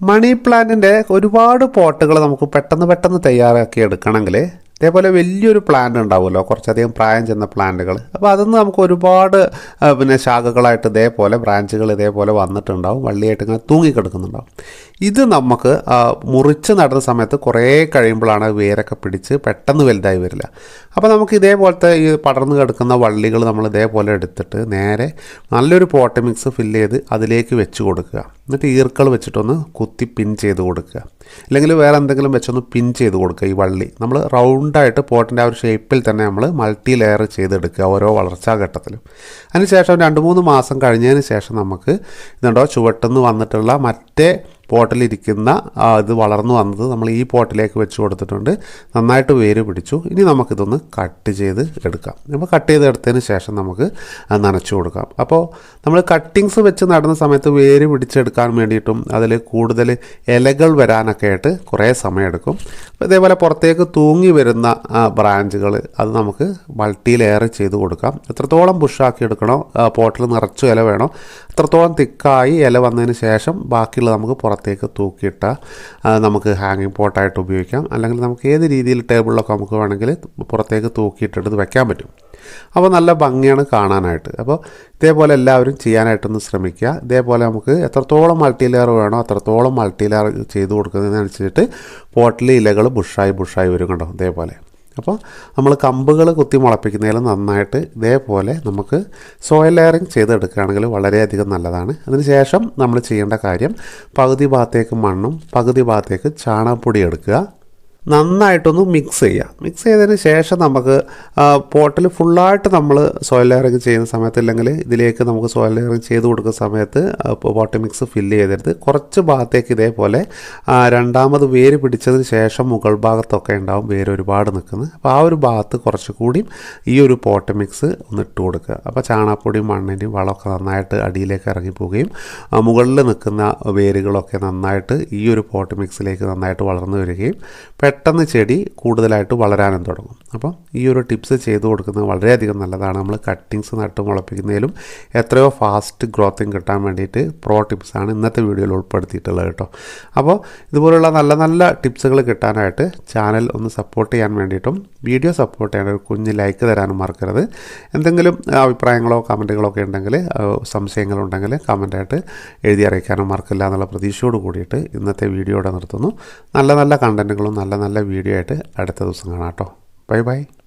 മണി പ്ലാന്റിന്റെ ഒരുപാട് പോട്ടുകൾ നമുക്ക് പെട്ടെന്ന് പെട്ടെന്ന് തയ്യാറാക്കി എടുക്കണമെങ്കിൽ ഇതേപോലെ വലിയൊരു പ്ലാന്റ് ഉണ്ടാവുമല്ലോ കുറച്ചധികം പ്രായം ചെന്ന പ്ലാന്റുകൾ അപ്പോൾ അതിന്ന് നമുക്ക് ഒരുപാട് പിന്നെ ശാഖകളായിട്ട് ഇതേപോലെ ബ്രാഞ്ചുകൾ ഇതേപോലെ വന്നിട്ടുണ്ടാവും വള്ളിയായിട്ട് ഇങ്ങനെ തൂങ്ങിക്കിടക്കുന്നുണ്ടാവും. ഇത് നമുക്ക് മുറിച്ച് നടുന്ന സമയത്ത് കുറേ കഴിയുമ്പോഴാണ് വേരൊക്കെ പിടിച്ച് പെട്ടെന്ന് വലുതായി വരില്ല. അപ്പോൾ നമുക്ക് ഇതേപോലത്തെ ഈ പടർന്നു കിടക്കുന്ന വള്ളികൾ നമ്മൾ ഇതേപോലെ എടുത്തിട്ട് നേരെ നല്ലൊരു പോട്ട് മിക്സ് ഫില്ല് ചെയ്ത് അതിലേക്ക് വെച്ച് കൊടുക്കുക. എന്നിട്ട് ഈർക്കൾ വെച്ചിട്ടൊന്ന് കുത്തി പിൻ ചെയ്ത് കൊടുക്കുക. അല്ലെങ്കിൽ വേറെ എന്തെങ്കിലും വെച്ചൊന്ന് പിൻ ചെയ്ത് കൊടുക്കുക ഈ വള്ളി. നമ്മൾ റൗണ്ടായിട്ട് പോട്ടിന്റെ ആ ഒരു ഷേപ്പിൽ തന്നെ നമ്മൾ മൾട്ടി ലെയർ ചെയ്തെടുക്കുക ഓരോ വളർച്ചാ ഘട്ടത്തിലും. അതിനുശേഷം രണ്ട് മൂന്ന് മാസം കഴിഞ്ഞതിന് ശേഷം നമുക്ക് ഇതുണ്ടോ ചുവട്ടെന്ന് വന്നിട്ടുള്ള മറ്റേ പോട്ടിലിരിക്കുന്ന ഇത് വളർന്നു വന്നത് നമ്മൾ ഈ പോട്ടിലേക്ക് വെച്ച് കൊടുത്തിട്ടുണ്ട്. നന്നായിട്ട് വേര് പിടിച്ചു. ഇനി നമുക്കിതൊന്ന് കട്ട് ചെയ്ത് എടുക്കാം. അപ്പോൾ കട്ട് ചെയ്തെടുത്തതിന് ശേഷം നമുക്ക് നനച്ചു കൊടുക്കാം. അപ്പോൾ നമ്മൾ കട്ടിങ്സ് വെച്ച് നടുന്ന സമയത്ത് വേര് പിടിച്ചെടുക്കാൻ വേണ്ടിയിട്ടും അതിൽ കൂടുതൽ ഇലകൾ വരാനൊക്കെ ആയിട്ട് കുറേ സമയമെടുക്കും. ഇതേപോലെ പുറത്തേക്ക് തൂങ്ങി വരുന്ന ബ്രാഞ്ചുകൾ അത് നമുക്ക് മൾട്ടി ലെയർ ചെയ്ത് കൊടുക്കാം. എത്രത്തോളം ബുഷാക്കി എടുക്കണോ പോട്ടിൽ നിറച്ചു ഇല വേണോ അത്രത്തോളം തിക്കായി ഇല വന്നതിന് ശേഷം ബാക്കിയുള്ള നമുക്ക് പുറത്തേക്ക് തൂക്കിയിട്ട നമുക്ക് ഹാങ്ങിങ് പോട്ടായിട്ട് ഉപയോഗിക്കാം. അല്ലെങ്കിൽ നമുക്ക് ഏത് രീതിയിൽ ടേബിളിലൊക്കെ നമുക്ക് വേണമെങ്കിൽ പുറത്തേക്ക് തൂക്കിയിട്ടെടുത്ത് വയ്ക്കാൻ പറ്റും. അപ്പോൾ നല്ല ഭംഗിയാണ് കാണാനായിട്ട്. അപ്പോൾ ഇതേപോലെ എല്ലാവരും ചെയ്യാനായിട്ടൊന്ന് ശ്രമിക്കുക. ഇതേപോലെ നമുക്ക് എത്രത്തോളം മൾട്ടി ലെയർ വേണോ അത്രത്തോളം മൾട്ടി ലെയർ ചെയ്ത് കൊടുക്കുന്നതിനനുസരിച്ചിട്ട് പോട്ടിൽ ഇലകൾ ബുഷായി ബുഷായി വരും കണ്ടോ? ഇതേപോലെ. അപ്പോൾ നമ്മൾ കമ്പുകൾ കുത്തി മുളപ്പിക്കുന്നതിൽ നന്നായിട്ട് ഇതേപോലെ നമുക്ക് സോയിൽ ലെയറിങ് ചെയ്തെടുക്കുകയാണെങ്കിൽ വളരെയധികം നല്ലതാണ്. അതിനുശേഷം നമ്മൾ ചെയ്യേണ്ട കാര്യം പകുതി ഭാഗത്തേക്ക് മണ്ണും പകുതി ഭാഗത്തേക്ക് ചാണകപ്പൊടി എടുക്കുക. നന്നായിട്ടൊന്ന് മിക്സ് ചെയ്യുക മിക്സ് ചെയ്തതിന് ശേഷം നമുക്ക് പോട്ടിൽ ഫുള്ളായിട്ട് നമ്മൾ സോയിൽ ലെയറിങ് ചെയ്യുന്ന സമയത്ത് അല്ലെങ്കിൽ ഇതിലേക്ക് നമുക്ക് സോയിൽ ലെയറിങ് ചെയ്ത് കൊടുക്കുന്ന സമയത്ത് പോട്ട് മിക്സ് ഫില്ല് ചെയ്തെടുത്ത് കുറച്ച് ഭാഗത്തേക്ക് ഇതേപോലെ രണ്ടാമത് വേര് പിടിച്ചതിന് ശേഷം മുകൾ ഭാഗത്തൊക്കെ ഉണ്ടാവും വേര് ഒരുപാട് നിൽക്കുന്നത്. അപ്പോൾ ആ ഒരു ഭാഗത്ത് കുറച്ചുകൂടി ഈ ഒരു പോട്ട് മിക്സ് ഒന്ന് ഇട്ട് കൊടുക്കുക. അപ്പോൾ ചാണകപ്പൊടിയും മണ്ണിന്റെയും വളമൊക്കെ നന്നായിട്ട് അടിയിലേക്ക് ഇറങ്ങി പോവുകയും മുകളിൽ നിൽക്കുന്ന വേരുകളൊക്കെ നന്നായിട്ട് ഈ ഒരു പോട്ട് മിക്സിലേക്ക് നന്നായിട്ട് വളർന്നു വരികയും പെട്ടെന്ന് ചെടി കൂടുതലായിട്ട് വളരാനും തുടങ്ങും. അപ്പം ഈ ഒരു ടിപ്സ് ചെയ്തു കൊടുക്കുന്നത് വളരെയധികം നല്ലതാണ്. നമ്മൾ കട്ടിങ്സ് നട്ട് മുളപ്പിക്കുന്നതിലും എത്രയോ ഫാസ്റ്റ് ഗ്രോത്തിങ് കിട്ടാൻ വേണ്ടിയിട്ട് പ്രോ ടിപ്സാണ് ഇന്നത്തെ വീഡിയോയിൽ ഉൾപ്പെടുത്തിയിട്ടുള്ളത് കേട്ടോ. അപ്പോൾ ഇതുപോലുള്ള നല്ല നല്ല ടിപ്സുകൾ കിട്ടാനായിട്ട് ചാനൽ ഒന്ന് സപ്പോർട്ട് ചെയ്യാൻ വേണ്ടിയിട്ടും വീഡിയോ സപ്പോർട്ട് ചെയ്യാൻ ഒരു കുഞ്ഞ് ലൈക്ക് തരാനും മറക്കരുത്. എന്തെങ്കിലും അഭിപ്രായങ്ങളോ കമന്റുകളോ ഒക്കെ ഉണ്ടെങ്കിൽ സംശയങ്ങളുണ്ടെങ്കിൽ കമന്റായിട്ട് എഴുതി അറിയിക്കാനും മറക്കില്ല എന്നുള്ള പ്രതീക്ഷയോട് കൂടിയിട്ട് ഇന്നത്തെ വീഡിയോ ഇവിടെ നിർത്തുന്നു. നല്ല നല്ല കണ്ടന്റുകളും നല്ല നല്ല വീഡിയോ ആയിട്ട് അടുത്ത ദിവസം കാണാം കേട്ടോ. Bye bye.